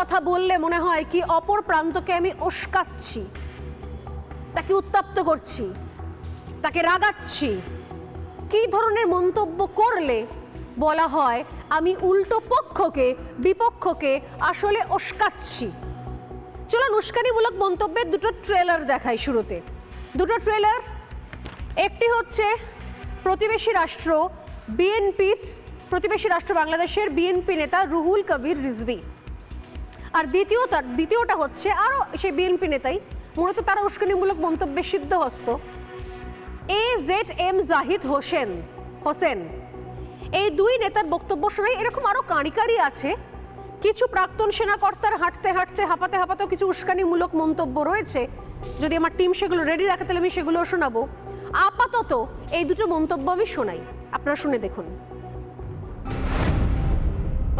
কথা বললে মনে হয় কি অপর প্রান্তকে আমি উস্কাচ্ছি, তাকে উত্তপ্ত করছি, তাকে রাগাচ্ছি। কী ধরনের মন্তব্য করলে বলা হয় আমি উল্টো পক্ষকে, বিপক্ষকে আসলে উস্কাচ্ছি? চলুন উস্কানিমূলক মন্তব্যের দুটো ট্রেলার দেখাই শুরুতে। দুটো ট্রেলার, একটি হচ্ছে প্রতিবেশী রাষ্ট্র বিএনপির, প্রতিবেশী রাষ্ট্র বাংলাদেশের বিএনপি নেতা রুহুল কবির রিজভি। আর দ্বিতীয়টা দ্বিতীয়টা হচ্ছে আরও সেই বিএনপি নেতাই, মূলত তারা উস্কানিমূলক মন্তব্যে সিদ্ধহস্ত। A Z M Zahid Hossain Hossain, এই দুই নেতার বক্তব্য শোনাই এরকম আরও কাঁড়ি আছে। কিছু প্রাক্তন সেনাকর্তার হাঁটতে হাঁটতে, হাঁপাতে হাঁপাতেও কিছু উস্কানিমূলক মন্তব্য রয়েছে। যদি আমার টিম সেগুলো রেডি রাখে, তাহলে আমি সেগুলো শোনাবো। আপাতত এই দুটো মন্তব্য আমি শোনাই। আপনারা শুনে দেখুন।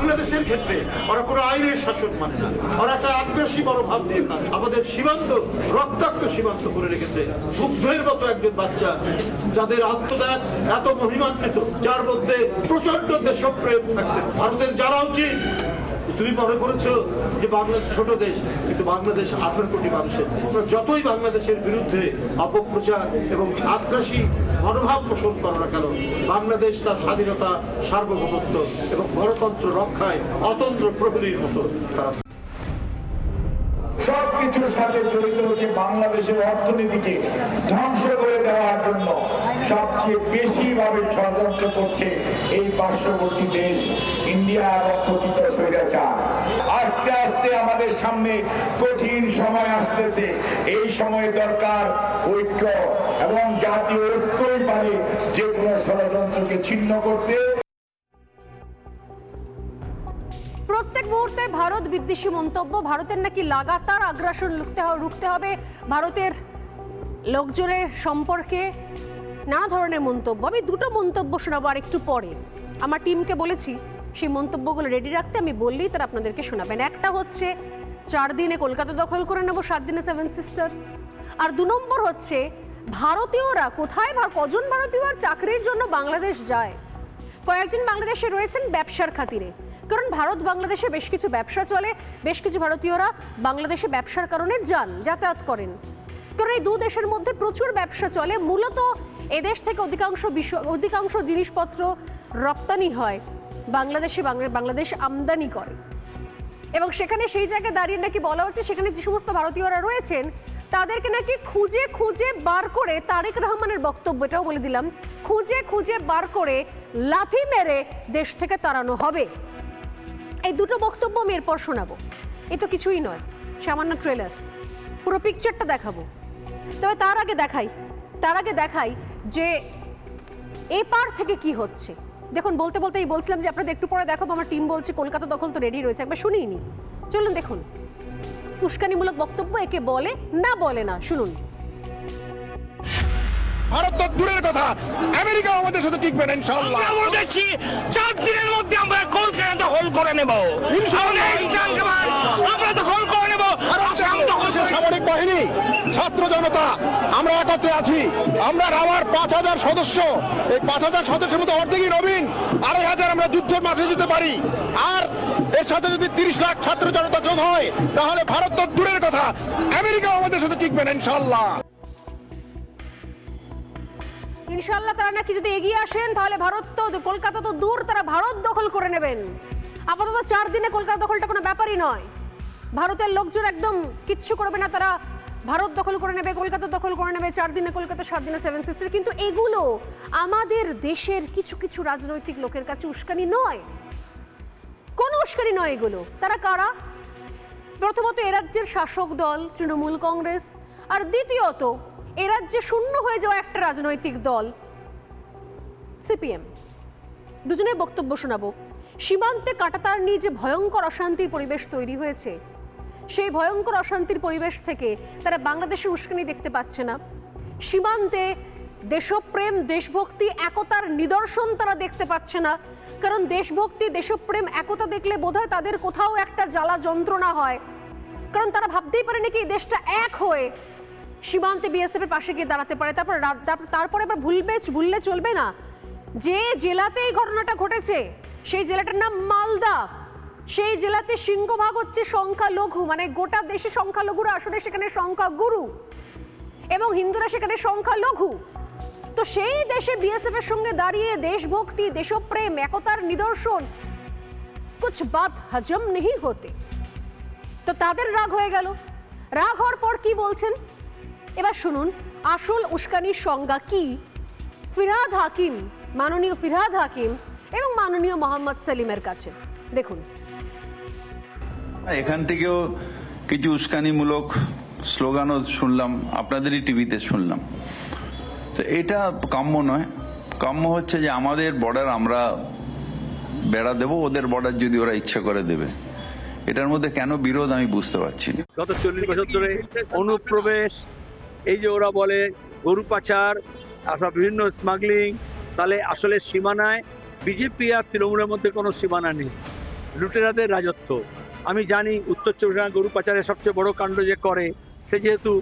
বাংলাদেশের ক্ষেত্রে ওরা কোনো আইনের শাসন মানে না। ওরা একটা আগ্রাসী বড় ভাব নিয়ে আমাদের সীমান্ত, রক্তাক্ত সীমান্ত করে রেখেছে। মুগ্ধের মতো একজন বাচ্চা, যাদের আত্মত্যাগ এত মহিমান্বিত, যার মধ্যে প্রচণ্ড দেশপ্রেম থাকতে ভারতের যারা উচিত তুমি মনে করেছ যে বাংলাদেশ ছোট দেশ, কিন্তু বাংলাদেশ আঠারো কোটি মানুষের। তোমরা যতই বাংলাদেশের বিরুদ্ধে অপপ্রচার এবং আগ্রাসী মনোভাব পোষণ করো না কেন, বাংলাদেশ তার স্বাধীনতা, সার্বভৌমত্ব এবং গণতন্ত্র রক্ষায় অতন্ত্র প্রহরীর মতো তারা সবকিছুর সাথে জড়িত হচ্ছে বাংলাদেশের অর্থনীতিকে ধ্বংস করে দেওয়ার জন্য। সবচেয়ে বেশি ভাবে ষড়যন্ত্র করছে এই পার্শ্ববর্তী দেশ, ইন্ডিয়া এবং কথিত স্বৈরাচার। আস্তে আস্তে আমাদের সামনে কঠিন সময় আসতেছে। এই সময় দরকার ঐক্য এবং জাতীয় ঐক্যই পারে যে কোনো ষড়যন্ত্রকে ছিন্ন করতে। প্রত্যেক মুহূর্তে ভারত বিদ্বেষী মন্তব্য, ভারতের নাকি লাগাতার আগ্রাসন হবে রুখতে হবে ভারতের লোকজনের সম্পর্কে নানা ধরনের মন্তব্য। আমি দুটো মন্তব্য শোনাবো আর একটু পরে। আমার টিমকে বলেছি, সেই মন্তব্যগুলো রেডি রাখতে আমি বললেই তারা আপনাদেরকে শোনাবেন। একটা হচ্ছে, চার দিনে কলকাতা দখল করে নেব, সাত দিনে সেভেন সিস্টার। আর দু নম্বর হচ্ছে, ভারতীয়রা কোথায় কজন ভারতীয় আর চাকরির জন্য বাংলাদেশ যায়? কয়েকজন বাংলাদেশে রয়েছেন ব্যবসার খাতিরে। কারণ ভারত বাংলাদেশে বেশ কিছু ব্যবসা চলে, বেশ কিছু ভারতীয়রা বাংলাদেশে ব্যবসার কারণে যান, যাতায়াত করেন। কারণ এই দু দেশের মধ্যে প্রচুর ব্যবসা চলে, মূলত এদেশ থেকে অধিকাংশ বিশ্ব অধিকাংশ জিনিসপত্র রপ্তানি হয়, বাংলাদেশে বাংলা- বাংলাদেশ আমদানি করে। এবং সেখানে সেই জায়গায় দাঁড়িয়ে নাকি বলা হচ্ছে, সেখানে যে সমস্ত ভারতীয়রা রয়েছেন, তাদেরকে নাকি খুঁজে খুঁজে বার করে তারেক রহমানের বক্তব্যটাও বলে দিলাম, খুঁজে খুঁজে বার করে লাথি মেরে দেশ থেকে তাড়ানো হবে। এই দুটো বক্তব্য আমি এরপর শোনাবো। এ তো কিছুই নয়, সামান্য ট্রেলার পুরো পিকচারটা দেখাবো। তবে তার আগে দেখাই, তার আগে দেখাই যে এপার থেকে কি হচ্ছে। দেখুন, বলতে বলতেই বলছিলাম যে আপনাদের একটু পরে দেখাবো, আমার টিম বলছে, কলকাতা দখল তো রেডি রয়েছে। একবার শুনিনি চলুন দেখুন। উস্কানিমূলক বক্তব্য একে বলে, না বলে না, শুনুন। ভারত তো দূরের কথা। আমেরিকা আমাদের সাথে টিকবে না ইনশাআল্লাহ। আমরা বলতেছি চার দিনের মধ্যে আমরা কলকাতা দখল করে নেব। ইনশাআল্লাহ, আমরা দখল করে নেব। আসাম দখল বাংলাদেশের সামরিক বাহিনী ছাত্র জনতা আমরা একত্রে আছি। আমরা আমার পাঁচ হাজার সদস্য। এই পাঁচ হাজার সদস্যের মধ্যে অর্ধেকই নবীন আড়াই হাজার আমরা যুদ্ধের মাঠে যেতে পারি। আর এর সাথে যদি তিরিশ লাখ ছাত্র জনতা যোগ হয় তাহলে ভারত তো দূরের কথা। আমেরিকা আমাদের সাথে টিকবে না ইনশাআল্লাহ। ইনশাল্লাহ তারা নাকি যদি এগিয়ে আসেন, তাহলে ভারত তো কলকাতা তো দূর, তারা ভারত দখল করে নেবেন। আপাতত চার দিনে কলকাতা দখলটা কোনো ব্যাপারই নয়। ভারতের লোকজন একদম কিচ্ছু করবে না, তারা ভারত দখল করে নেবে, কলকাতা দখল করে নেবে, চার দিনে কলকাতা, সাত দিনে সেভেন সিস্টার। কিন্তু এগুলো আমাদের দেশের কিছু কিছু রাজনৈতিক লোকের কাছে উস্কানি নয়। কোনো উস্কানি নয় এগুলো। তারা কারা? প্রথমত এ রাজ্যের শাসক দল, তৃণমূল কংগ্রেস। আর দ্বিতীয়ত এ রাজ্যে শূন্য হয়ে যাওয়া একটা রাজনৈতিক দল। সিপিএম। দুজনের বক্তব্য শোনাবো। সীমান্তে কাটাতার নিয়ে যে ভয়ঙ্কর অশান্তির পরিবেশ তৈরি হয়েছে, সেই ভয়ঙ্কর অশান্তির পরিবেশ থেকে তারা বাংলাদেশের উস্কানি দেখতে পাচ্ছে না। সীমান্তে দেশপ্রেম, দেশভক্তি, একতার নিদর্শন তারা দেখতে পাচ্ছে না। কারণ দেশভক্তি, দেশপ্রেম, একতা দেখলে বোধহয় তাদের কোথাও একটা জ্বালা যন্ত্রণা হয়। কারণ তারা ভাবতেই পারে নাকি এই দেশটা এক হয়ে সীমান্তে বিএসএফ এর পাশে গিয়ে দাঁড়াতে পারে। তারপর তারপরে আবার ভুলবে, ভুললে চলবে না। যে জেলাতে এই ঘটনাটা ঘটেছে, সেই জেলাটার নাম মালদা। সেই জেলাতে সিংহভাগ হচ্ছে সংখ্যালঘু মানে গোটা দেশে সংখ্যালঘুরা আসলে সেখানে সংখ্যা গুরু এবং হিন্দুরা সেখানে সংখ্যালঘু। তো সেই দেশে বিএসএফ এর সঙ্গে দাঁড়িয়ে দেশভক্তি, দেশপ্রেম, একতার নিদর্শন, কুছ বাত হজম নেই হতে। তো তাদের রাগ হয়ে গেল। রাগ হওয়ার পর কি বলছেন? এবার শুনুন আসল উস্কানির সংজ্ঞা কি? ফিরহাদ হাকিম মাননীয় ফিরহাদ হাকিম এবং মাননীয় মোহাম্মদ সেলিমের কাছে। দেখুন। এখান থেকেও কিছু উস্কানিমূলক স্লোগানও শুনলাম আপনাদেরই টিভিতে শুনলাম। তো এটা কাম্য নয়। কাম্য হচ্ছে যে আমাদের বর্ডার আমরা বেড়া দেব ওদের বর্ডার যদি ওরা ইচ্ছা করে দেবে। এটার মধ্যে কেন বিরোধ আমি বুঝতে পারছি না। গত চল্লিশ বছর ধরে অনুপ্রবেশ এই যে ওরা বলে গরু পাচার আসলে বিভিন্ন স্মাগলিং তাহলে আসলে সীমানায় বিজেপি আর তৃণমূলের মধ্যে কোনো সীমানা নেই। লুটেরাদের রাজত্ব। আমি জানি উত্তর চব্বিশ গরু পাচারের সবচেয়ে বড় কাণ্ড যে করে, সে যেহেতু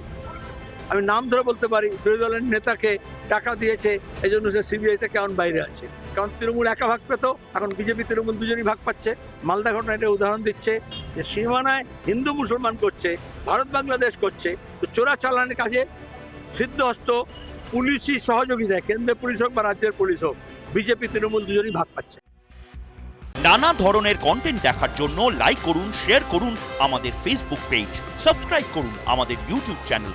আমি নাম ধরে বলতে পারি, বিরোধী দলের নেতাকে টাকা দিয়েছে এই জন্য সে সিবিআই থেকে এখন বাইরে আছে। কারণ তৃণমূল একা ভাগ পেত, এখন বিজেপি, তৃণমূল দুজনই ভাগ পাচ্ছে। মালদা ঘটনা এটা উদাহরণ দিচ্ছে যে সীমানায় হিন্দু মুসলমান করছে, ভারত বাংলাদেশ করছে। তো চোরা চালানের কাজে সিদ্ধহস্ত পুলিশই সহযোগী দেয় কেন্দ্রের পুলিশ হোক বা রাজ্যের পুলিশ হোক, বিজেপি, তৃণমূল দুজনই ভাগ পাচ্ছে। নানা ধরনের কন্টেন্ট দেখার জন্য লাইক করুন শেয়ার করুন আমাদের ফেসবুক পেজ সাবস্ক্রাইব করুন আমাদের ইউটিউব চ্যানেল